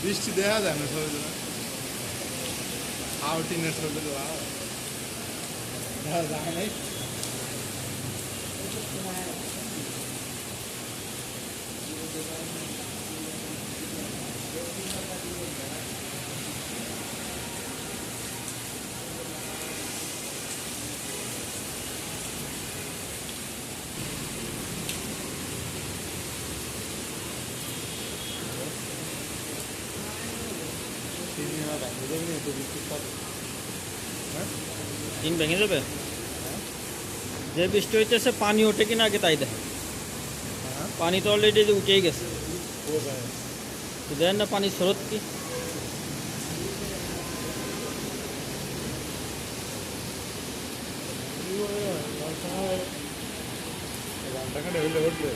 বৃষ্টি দেখা যায় না সবাই আউটিংয়ের ছবি দেখা যায় নাই দিন ভেঙে যাবে যে বৃষ্টি হইতেছে পানি ওঠে কিনা আগে তাই দেখেন পানি তো অলরেডি উঠেই গেছে তো দেখেন না পানি স্রোত কি ঘন্টাখানে হইলে উঠবে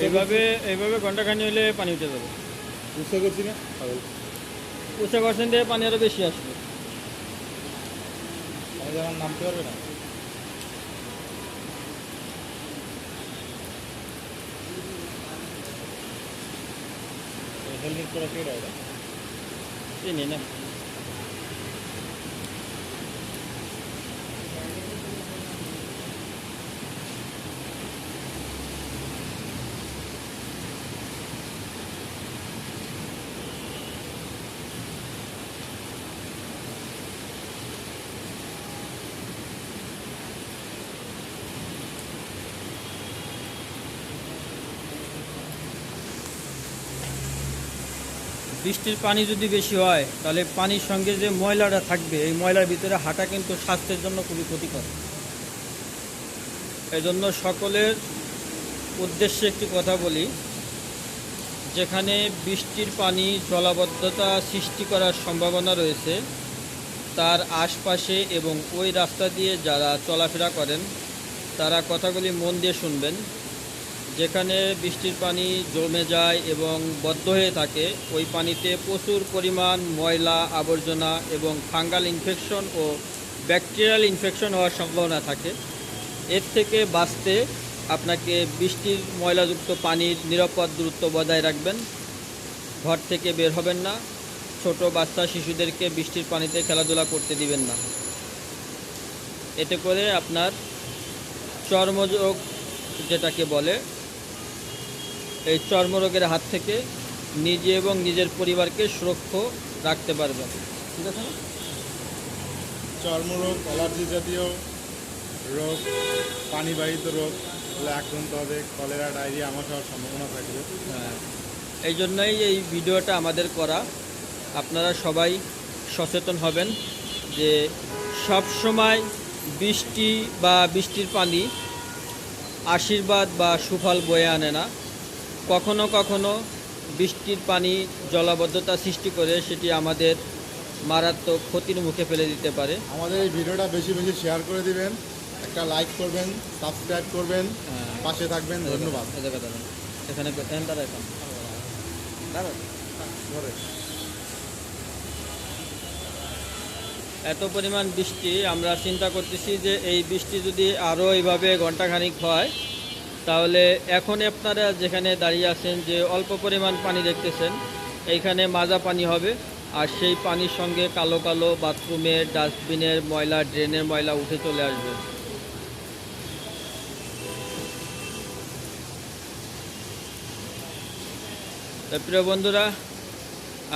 এইভাবে এইভাবে ঘন্টাখানি হইলে পানি উঠে যাবে বুঝতে করছি না উঁচা করছেন দিয়ে পানি আরও বেশি আসবে। যেমন নামতে পারবে না। হেলমেট করা কে রায়? চিনি না বৃষ্টির পানি যদি বেশি হয়, তাহলে পানির সঙ্গে যে ময়লাটা থাকবে, এই ময়লার ভিতরে হাঁটা কিন্তু স্বাস্থ্যের জন্য খুবই ক্ষতিকর। এই জন্য সকলের উদ্দেশ্যে একটি কথা বলি, যেখানে বৃষ্টির পানি জলাবদ্ধতা সৃষ্টি করার সম্ভাবনা রয়েছে, তার আশপাশে এবং ওই রাস্তা দিয়ে যারা চলাফেরা করেন, তারা কথাগুলি মন দিয়ে শুনবেন। যেখানে বৃষ্টির পানি জমে যায় এবং বদ্ধ হয়ে থাকে, ওই পানিতে প্রচুর পরিমাণ ময়লা, আবর্জনা এবং ফাঙ্গাল ইনফেকশন ও ব্যাকটেরিয়াল ইনফেকশন হওয়ার সম্ভাবনা থাকে। এর থেকে বাঁচতে আপনাকে বৃষ্টির ময়লাযুক্ত পানির নিরাপদ দূরত্ব বজায় রাখবেন। ঘর থেকে বের হবেন না। ছোট বাচ্চা শিশুদেরকে বৃষ্টির পানিতে খেলাধুলা করতে দিবেন না। এতে করে আপনার চর্মযোগ যেটাকে বলে এই চর্মরোগের হাত থেকে নিজে এবং নিজের পরিবারকে সুরক্ষ রাখতে পারবেন। ঠিক আছে? চর্মরোগ অ্যালার্জি জাতীয় রোগ পানিবাহিত রোগ এগুলো আক্রান্ত হবে কলেরা ডায়রিয়া আমার হওয়ার সম্ভাবনা থাকবে। হ্যাঁ। এই জন্যই এই ভিডিওটা আমাদের করা। আপনারা সবাই সচেতন হবেন যে সব সময় বৃষ্টি বা বৃষ্টির পানি আশীর্বাদ বা সুফল বয়ে আনে না। কখনো কখনো বৃষ্টির পানি জলাবদ্ধতা সৃষ্টি করে সেটি আমাদের মারাত্মক ক্ষতির মুখে ফেলে দিতে পারে। আমাদের এই ভিডিওটা বেশি বেশি শেয়ার করে দিবেন একটা লাইক করবেন সাবস্ক্রাইব করবেন হ্যাঁ। পাশে থাকবেন ধন্যবাদ। দাঁড়া এখন এত পরিমাণ বৃষ্টি আমরা চিন্তা করতেছি যে এই বৃষ্টি যদি আরও এইভাবে ঘন্টাখানিক হয় তাহলে এখন আপনারা যেখানে দাঁড়িয়ে আছেন যে অল্প পরিমাণ পানি দেখতেছেন এইখানে মাজা পানি হবে। আর সেই পানির সঙ্গে কালো কালো বাথরুমের ডাস্টবিনের ময়লা ড্রেনের ময়লা উঠে চলে আসবে। প্রিয় বন্ধুরা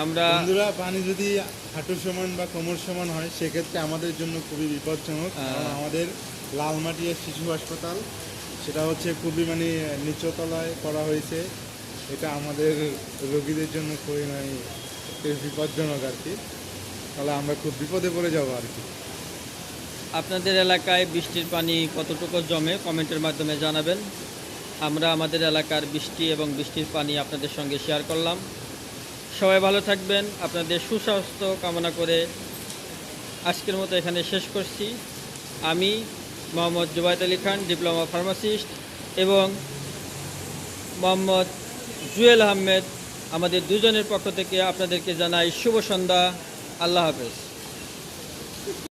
আমরা বন্ধুরা পানি যদি হাঁটুর সমান বা কোমর সমান হয় সেক্ষেত্রে আমাদের জন্য খুবই বিপজ্জনক। আমাদের লালমাটিয়া শিশু হাসপাতাল সেটা হচ্ছে খুবই মানে নিচতলায় করা হয়েছে। এটা আমাদের রোগীদের জন্য খুবই মানে বিপজ্জনক আর কি। তাহলে আমরা খুব বিপদে পড়ে যাব আর কি। আপনাদের এলাকায় বৃষ্টির পানি কতটুকু জমে কমেন্টের মাধ্যমে জানাবেন। আমরা আমাদের এলাকার বৃষ্টি এবং বৃষ্টির পানি আপনাদের সঙ্গে শেয়ার করলাম। সবাই ভালো থাকবেন, আপনাদের সুস্বাস্থ্য কামনা করে আজকের মতো এখানে শেষ করছি। আমি মোহাম্মদ জুবাইদ আলী খান, ডিপ্লোমা ফার্মাসিস্ট, এবং মোহাম্মদ জুয়েল আহমেদ, আমাদের দুজনের পক্ষ থেকে আপনাদেরকে জানাই শুভ সন্ধ্যা। আল্লাহ হাফেজ।